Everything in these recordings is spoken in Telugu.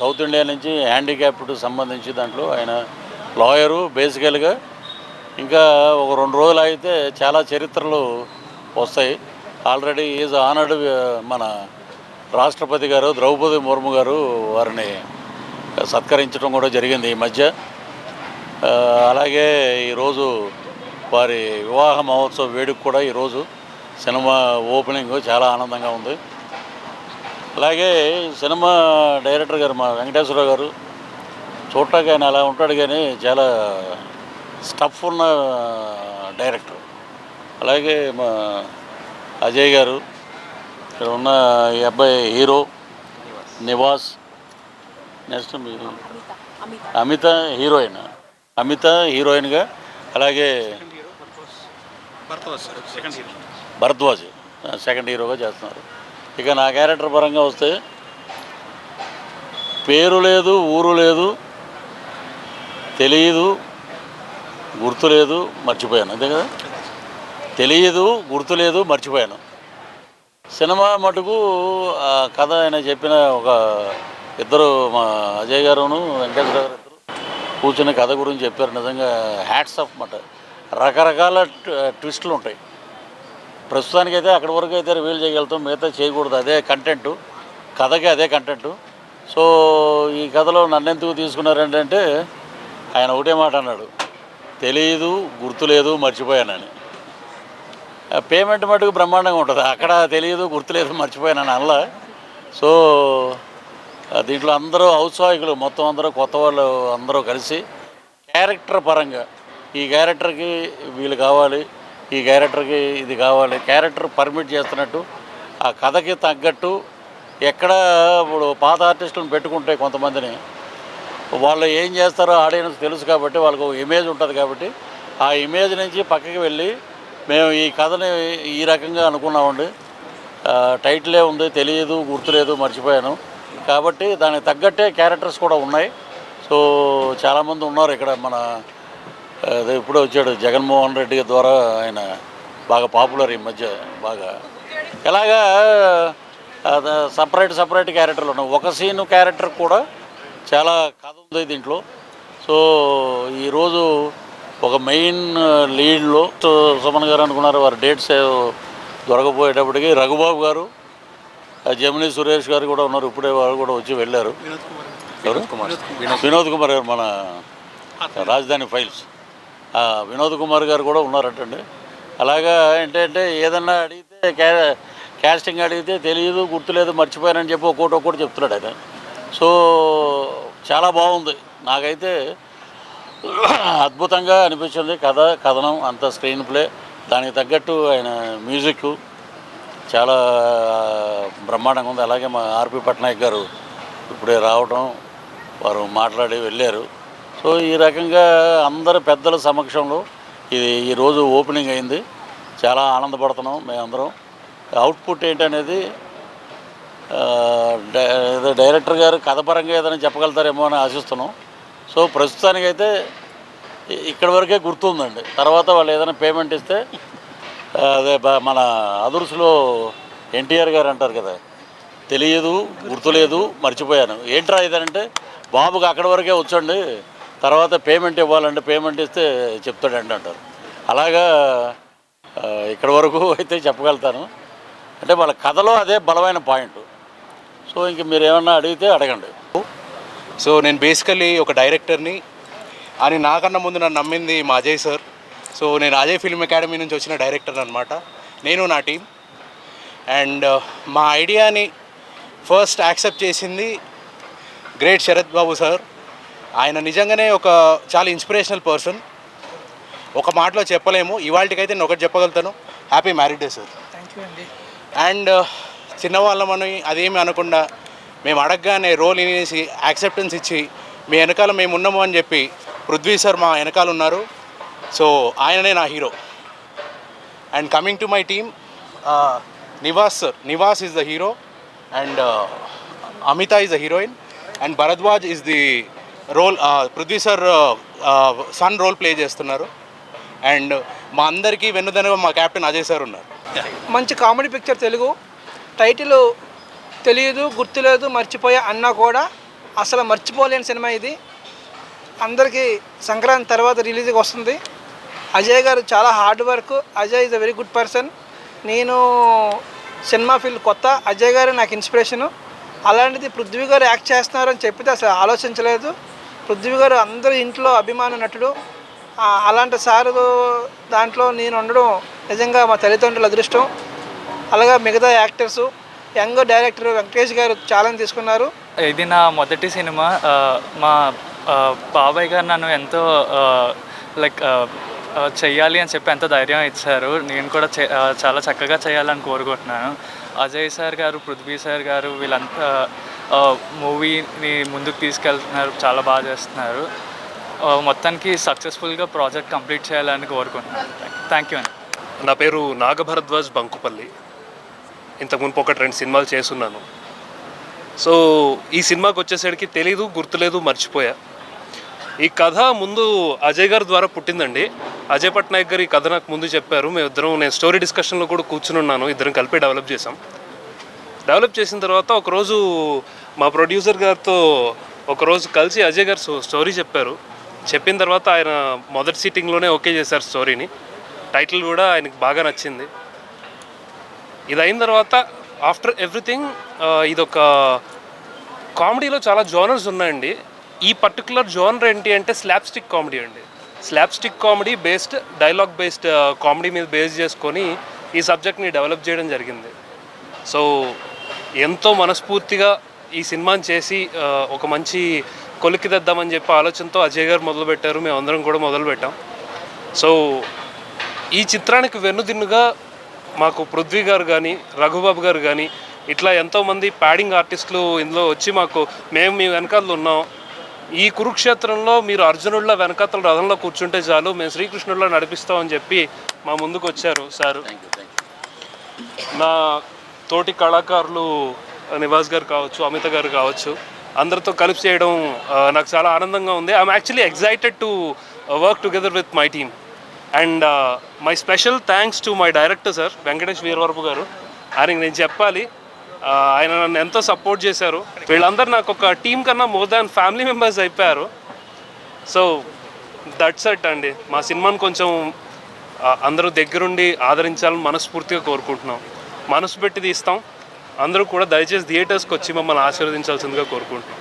సౌత్ ఇండియా నుంచి హ్యాండిక్యాప్డ్ సంబంధించి దాంట్లో ఆయన లాయరు బేసికల్గా. ఇంకా ఒక రెండు రోజులు అయితే చాలా చరిత్రలు వస్తాయి. ఆల్రెడీ ఈజ్ ఆనర్డ్ మన రాష్ట్రపతి గారు ద్రౌపది ముర్ము గారు వారిని సత్కరించడం కూడా జరిగింది ఈ మధ్య. అలాగే ఈరోజు వారి వివాహ మహోత్సవ వేడుక కూడా ఈరోజు సినిమా ఓపెనింగ్ చాలా ఆనందంగా ఉంది. అలాగే సినిమా డైరెక్టర్ గారు మా వెంకటేశ్వరరావు గారు చూడటానికి ఆయన అలా ఉంటాడు కానీ చాలా స్టఫ్ ఉన్న డైరెక్టర్. అలాగే మా అజయ్ గారు ఇక్కడ ఉన్న ఈ అబ్బాయి hero Nivas next Amita heroine Amita హీరోయిన్గా అలాగే భరద్వాజ్ సెకండ్ హీరోగా చేస్తున్నారు. ఇక నా క్యారెక్టర్ పరంగా వస్తే పేరు లేదు ఊరు లేదు తెలియదు గుర్తు లేదు మర్చిపోయాను. అంతే కదా? తెలియదు గుర్తు లేదు మర్చిపోయాను. సినిమా మటుకు ఆ కథ ఆయన చెప్పిన ఒక ఇద్దరు మా అజయ్ గారును వెంకటేశ్వర గారు ఇద్దరు కూర్చుని కథ గురించి చెప్పారు. నిజంగా హ్యాట్స్ ఆఫ్ మాట. రకరకాల ట్విస్టులు ఉంటాయి. ప్రస్తుతానికైతే అక్కడి వరకు అయితే రివీల్ చేయగలుగుతాం. మిగతా చేయకూడదు. అదే కంటెంట్ కథకి అదే కంటెంట్ సో ఈ కథలో నన్ను ఎందుకు తీసుకున్నారంటే ఆయన ఒకటే మాట అన్నాడు. తెలియదు గుర్తులేదు మర్చిపోయానని ఆ పేమెంట్ మటుకు బ్రహ్మాండంగా ఉంటుంది. అక్కడ తెలియదు గుర్తులేదు మర్చిపోయానని అనలా. సో దీంట్లో అందరూ ఔత్సాహికులు. మొత్తం అందరూ కొత్త వాళ్ళు అందరూ కలిసి క్యారెక్టర్ పరంగా ఈ క్యారెక్టర్కి వీళ్ళు కావాలి. ఈ క్యారెక్టర్కి ఇది కావాలి. క్యారెక్టర్ పర్మిట్ చేస్తున్నట్టు ఆ కథకి తగ్గట్టు ఎక్కడ ఇప్పుడు పాత ఆర్టిస్టులను పెట్టుకుంటే కొంతమందిని వాళ్ళు ఏం చేస్తారో ఆడియన్స్ తెలుసు కాబట్టి వాళ్ళకు ఒక ఇమేజ్ ఉంటుంది కాబట్టి ఆ ఇమేజ్ నుంచి పక్కకి వెళ్ళి మేము ఈ కథని ఈ రకంగా అనుకున్నామండి. టైటిలే ఉంది తెలియదు గుర్తులేదు మర్చిపోయాను. కాబట్టి దానికి తగ్గట్టే క్యారెక్టర్స్ కూడా ఉన్నాయి. సో చాలామంది ఉన్నారు ఇక్కడ మన అదే ఇప్పుడే వచ్చాడు జగన్మోహన్ రెడ్డి ద్వారా ఆయన బాగా పాపులర్ ఈ మధ్య బాగా. ఎలాగా సపరేట్ సపరేట్ క్యారెక్టర్లు ఉన్నాయి. ఒక సీన్ క్యారెక్టర్ కూడా చాలా కథ ఉంది దీంట్లో. సో ఈరోజు ఒక మెయిన్ లీడ్లో సుమన్ గారు అనుకున్నారు వారి డేట్స్ దొరకపోయేటప్పటికి రఘుబాబు గారు జమిని సురేష్ గారు కూడా ఉన్నారు. ఇప్పుడే వాళ్ళు కూడా వచ్చి వెళ్ళారు? వినోద్ కుమార్. గారు మన రాజధాని ఫైల్స్. వినోద్ కుమార్ గారు కూడా ఉన్నారటండి. అలాగా ఏంటంటే ఏదన్నా అడిగితే క్యా క్యాస్టింగ్ అడిగితే తెలియదు గుర్తులేదు మర్చిపోయానని చెప్పి ఒక్కోటి ఒక్కోటి చెప్తున్నాడు ఆయన. సో చాలా బాగుంది. నాకైతే అద్భుతంగా అనిపించింది కథ కథనం అంత స్క్రీన్ ప్లే. దానికి తగ్గట్టు ఆయన మ్యూజిక్ చాలా బ్రహ్మాండంగా ఉంది. అలాగే మా ఆర్పి పట్నాయక్ గారు ఇప్పుడే రావడం వారు మాట్లాడి వెళ్ళారు. సో ఈ రకంగా అందరు పెద్దల సమక్షంలో ఇది ఈరోజు ఓపెనింగ్ అయింది. చాలా ఆనందపడుతున్నాం మేమందరం అవుట్పుట్ ఏంటనేది డైరెక్టర్ గారు కథపరంగా ఏదైనా చెప్పగలుగుతారేమో అని ఆశిస్తున్నాం. సో ప్రస్తుతానికైతే ఇక్కడి వరకే గుర్తుందండి. తర్వాత వాళ్ళు ఏదైనా పేమెంట్ ఇస్తే అదే మన అదుర్సులో ఎన్టీఆర్ గారు అంటారు కదా తెలియదు గుర్తులేదు మర్చిపోయాను. ఏంట్రా ఇదనంటే బాబుకి అక్కడి వరకే వచ్చండి. తర్వాత పేమెంట్ ఇవ్వాలంటే పేమెంట్ ఇస్తే చెప్తాడండి అంటారు. అలాగా ఇక్కడి వరకు అయితే చెప్పగలుగుతాను. అంటే వాళ్ళ కథలో అదే బలమైన పాయింట్. సో ఇంక మీరు ఏమన్నా అడిగితే అడగండి. సో నేను బేసికలీ ఒక డైరెక్టర్ని అని నాకన్నా ముందు నన్ను నమ్మింది మా అజయ్ సార్. సో నేను అజయ్ ఫిల్మ్ అకాడమీ నుంచి వచ్చిన డైరెక్టర్ అనమాట నేను నా టీం. అండ్ మా ఐడియాని ఫస్ట్ యాక్సెప్ట్ చేసింది గ్రేట్ శరత్ బాబు సార్. ఆయన నిజంగానే ఒక చాలా ఇన్స్పిరేషనల్ పర్సన్ ఒక మాటలో చెప్పలేము. ఇవాళకైతే నేను ఒకటి చెప్పగలుగుతాను. Happy married day sir thank you అండి. అండ్ చిన్నవాళ్ళమని అదేమి అనకుండా మేము అడగగానే రోల్ ఇనేసి యాక్సెప్టెన్స్ ఇచ్చి మీ వెనకాల మేము ఉన్నాము అని చెప్పి పృథ్వీ సార్ మా వెనకాల ఉన్నారు. సో ఆయననే నా hero and coming to my team Nivas sir Nivas is the hero and Amita is the heroine and Bharadwaj is the role Prithvi sir son role play చేస్తున్నారు. అండ్ మా అందరికీ వెన్నుదనగా మా కెప్టెన్ అజయ్ సార్ ఉన్నారు. మంచి కామెడీ పిక్చర్ తెలుగు. టైటిల్ తెలియదు గుర్తులేదు మర్చిపోయా అన్నా కూడా అసలు మర్చిపోలేని సినిమా ఇది. అందరికీ సంక్రాంతి తర్వాత రిలీజ్కి వస్తుంది. అజయ్ గారు చాలా hard work Ajay is a very good person నేను సినిమా ఫీల్డ్ కొత్త. అజయ్ గారు నాకు ఇన్స్పిరేషను అలాంటిది పృథ్వీ గారు యాక్ట్ చేస్తున్నారని చెప్పితే అసలు ఆలోచించలేదు. పృథ్వీ గారు అందరి ఇంట్లో అభిమాన నటుడు. అలాంటి సారు దాంట్లో నేను ఉండడం నిజంగా మా తల్లిదండ్రుల అదృష్టం. అలాగే మిగతా యాక్టర్స్ యంగ్ డైరెక్టర్ వెంకటేష్ గారు ఛాలెంజ్ తీసుకున్నారు. ఇది నా మొదటి సినిమా. మా బాబాయ్ గారు నన్ను ఎంతో లైక్ చెయ్యాలి అని చెప్పి ఎంతో ధైర్యం ఇచ్చారు. నేను కూడా చే- చాలా చక్కగా చేయాలని కోరుకుంటున్నాను. అజయ్ సార్ గారు పృథ్వీ సార్ గారు వీళ్ళంతా మూవీని ముందుకు తీసుకెళ్తున్నారు చాలా బాగా చేస్తున్నారు. మొత్తానికి సక్సెస్ఫుల్గా ప్రాజెక్ట్ కంప్లీట్ చేయాలని కోరుకుంటున్నాను. థ్యాంక్ యూ అండి నా పేరు నాగభరద్వాజ్ బంకుపల్లి. ఇంతకుముందు ఒక ఒకటి రెండు సినిమాలు చేస్తున్నాను. సో ఈ సినిమాకి వచ్చేసరికి తెలీదు గుర్తులేదు మర్చిపోయా. ఈ కథ ముందు అజయ్ గారి ద్వారా పుట్టిందండి. అజయ్ పట్నాయక్ గారు ఈ కథ నాకు ముందు చెప్పారు. మేమిద్దరం నేను స్టోరీ డిస్కషన్లో కూడా కూర్చుని ఉన్నాను. ఇద్దరం కలిపి డెవలప్ చేసాం డెవలప్ చేసిన తర్వాత ఒకరోజు మా ప్రొడ్యూసర్ గారితో ఒకరోజు కలిసి అజయ్ గారు స్టోరీ చెప్పారు. చెప్పిన తర్వాత ఆయన మొదటి సీటింగ్లోనే ఓకే చేశారు స్టోరీని టైటిల్ కూడా ఆయనకు బాగా నచ్చింది. ఇది అయిన తర్వాత ఆఫ్టర్ ఎవ్రీథింగ్ ఇదొక కామెడీలో చాలా జోనర్స్ ఉన్నాయండి. ఈ పర్టికులర్ జోనర్ ఏంటి అంటే స్లాబ్ స్టిక్ కామెడీ అండి. Slapstick comedy based dialogue based comedy మీద బేస్ చేసుకొని ఈ సబ్జెక్ట్ని డెవలప్ చేయడం జరిగింది. సో ఎంతో మనస్ఫూర్తిగా ఈ సినిమాని చేసి ఒక మంచి కొలిక్కి తెద్దామని చెప్పి ఆలోచనతో అజయ్ గారు మొదలుపెట్టారు. మేమందరం కూడా మొదలుపెట్టాం. సో ఈ చిత్రానికి వెన్నుదిన్నుగా మాకు పృథ్వీ గారు కానీ రఘుబాబు గారు కానీ ఇట్లా ఎంతోమంది ప్యాడింగ్ ఆర్టిస్టులు ఇందులో వచ్చి మాకు మేము మీ వెనకాల ఉన్నాం. ఈ కురుక్షేత్రంలో మీరు అర్జునుడిలో వెనకాతల రథంలో కూర్చుంటే చాలు మేము శ్రీకృష్ణుడిలో నడిపిస్తామని చెప్పి మా ముందుకు వచ్చారు సారు. నా తోటి కళాకారులు నివాస్ గారు కావచ్చు అమిత గారు కావచ్చు అందరితో కలిసి చేయడం నాకు చాలా ఆనందంగా ఉంది. I'm actually excited to work together with my team and my special thanks to my director sir Venkatesh Veeravarapu garu. ఆయనకి నేను చెప్పాలి ఆయన నన్ను ఎంతో సపోర్ట్ చేశారు. వీళ్ళందరూ నాకు ఒక టీం కన్నా మోర్ దాన్ ఫ్యామిలీ మెంబర్స్ అయిపోయారు. సో దట్స్ అట్ అండి. మా సినిమాని కొంచెం అందరూ దగ్గరుండి ఆదరించాలని మనస్ఫూర్తిగా కోరుకుంటున్నాం. మనసు పెట్టి తీస్తాం. అందరూ కూడా దయచేసి థియేటర్స్కి వచ్చి మమ్మల్ని ఆశీర్వదించాల్సిందిగా కోరుకుంటున్నాం.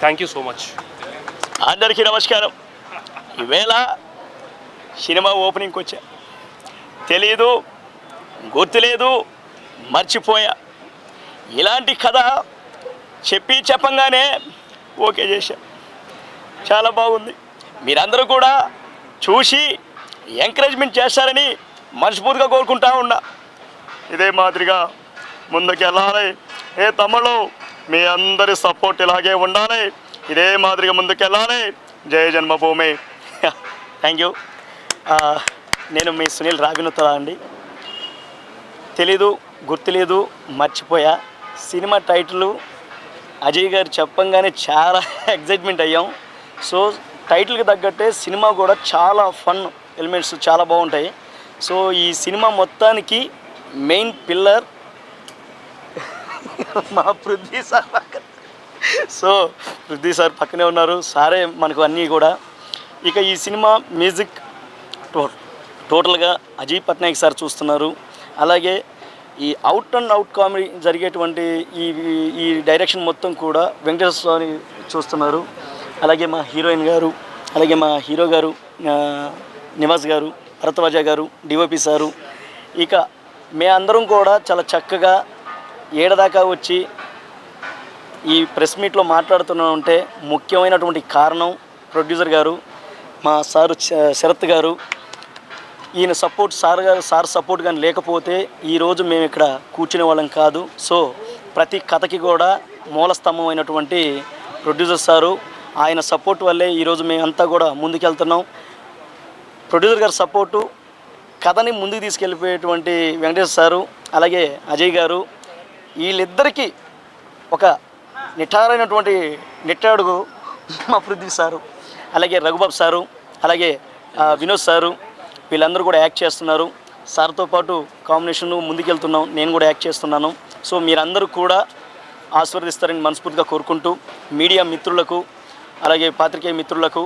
థ్యాంక్ యూ సో మచ్ అందరికీ నమస్కారం. ఈవేళ సినిమా ఓపెనింగ్కి వచ్చా. తెలీదు గుర్తులేదు మర్చిపోయా. ఇలాంటి కథ చెప్పి చెప్పంగానే ఓకే చేశా. చాలా బాగుంది. మీరందరూ కూడా చూసి ఎంకరేజ్మెంట్ చేస్తారని మనస్ఫూర్తిగా కోరుకుంటా ఉన్నా. ఇదే మాదిరిగా ముందుకెళ్ళాలి. ఏ తమ్ముళ్ళు మీ అందరి సపోర్ట్ ఇలాగే ఉండాలి. ఇదే మాదిరిగా ముందుకెళ్ళాలి. జయ జన్మభూమి. Thank you. నేను మీ సునీల్ రావినుతల అండి. తెలీదు గుర్తులేదు మర్చిపోయా. సినిమా టైటిల్ అజయ్ గారు చెప్పంగానే చాలా ఎగ్జైట్మెంట్ అయ్యాం. సో టైటిల్కి తగ్గట్టే సినిమా కూడా చాలా ఫన్ ఎలిమెంట్స్ చాలా బాగుంటాయి. సో ఈ సినిమా మొత్తానికి మెయిన్ పిల్లర్ మా పృథ్వీ సార్ పక్కన. సో పృథ్వీ సార్ పక్కనే ఉన్నారు. సారే మనకు అన్నీ కూడా. ఇక ఈ సినిమా మ్యూజిక్ టో టోటల్గా అజయ్ పట్నాయక్ సార్ చూస్తున్నారు. అలాగే ఈ అవుట్ అండ్ అవుట్ కామెడీ జరిగేటువంటి ఈ ఈ డైరెక్షన్ మొత్తం కూడా వెంకటేశ్వర స్వామి చూస్తున్నారు. అలాగే మా హీరోయిన్ గారు అలాగే మా హీరో గారు నివాస్ గారు భరతవాజ గారు డిఓపి సారు. ఇక మే అందరం కూడా చాలా చక్కగా ఏడదాకా వచ్చి ఈ ప్రెస్ మీట్లో మాట్లాడుతున్నా ఉంటే ముఖ్యమైనటువంటి కారణం ప్రొడ్యూసర్ గారు మా సారు శరత్ గారు. ఈయన సపోర్ట్ సార్ గారు సార్ సపోర్ట్ కానీ లేకపోతే ఈరోజు మేము ఇక్కడ కూర్చునే వాళ్ళం కాదు. సో ప్రతి కథకి కూడా మూలస్తంభం అయినటువంటి ప్రొడ్యూసర్ సారు ఆయన సపోర్ట్ వల్లే ఈరోజు మేమంతా కూడా ముందుకెళ్తున్నాం. ప్రొడ్యూసర్ గారి సపోర్టు కథని ముందుకు తీసుకెళ్ళిపోయేటువంటి వెంకటేశ్వర సారు అలాగే అజయ్ గారు వీళ్ళిద్దరికీ ఒక నిఠారైనటువంటి నిట్టాడుగు అభివృద్ధి పృథ్వీ సారు అలాగే రఘుబాబు సారు అలాగే వినోద్ సారు వీళ్ళందరూ కూడా యాక్ట్ చేస్తున్నారు. సార్తో పాటు కాంబినేషన్ ముందుకెళ్తున్నాం. నేను కూడా యాక్ట్ చేస్తున్నాను. సో మీరందరూ కూడా ఆశీర్వదిస్తారని మనస్ఫూర్తిగా కోరుకుంటూ మీడియా మిత్రులకు అలాగే పాత్రికేయ మిత్రులకు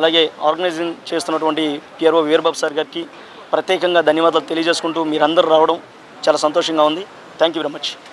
అలాగే ఆర్గనైజింగ్ చేస్తున్నటువంటి పిఆర్ఓ వీరబాబు సార్ గారికి ప్రత్యేకంగా ధన్యవాదాలు తెలియజేసుకుంటూ మీరందరూ రావడం చాలా సంతోషంగా ఉంది. Thank you very much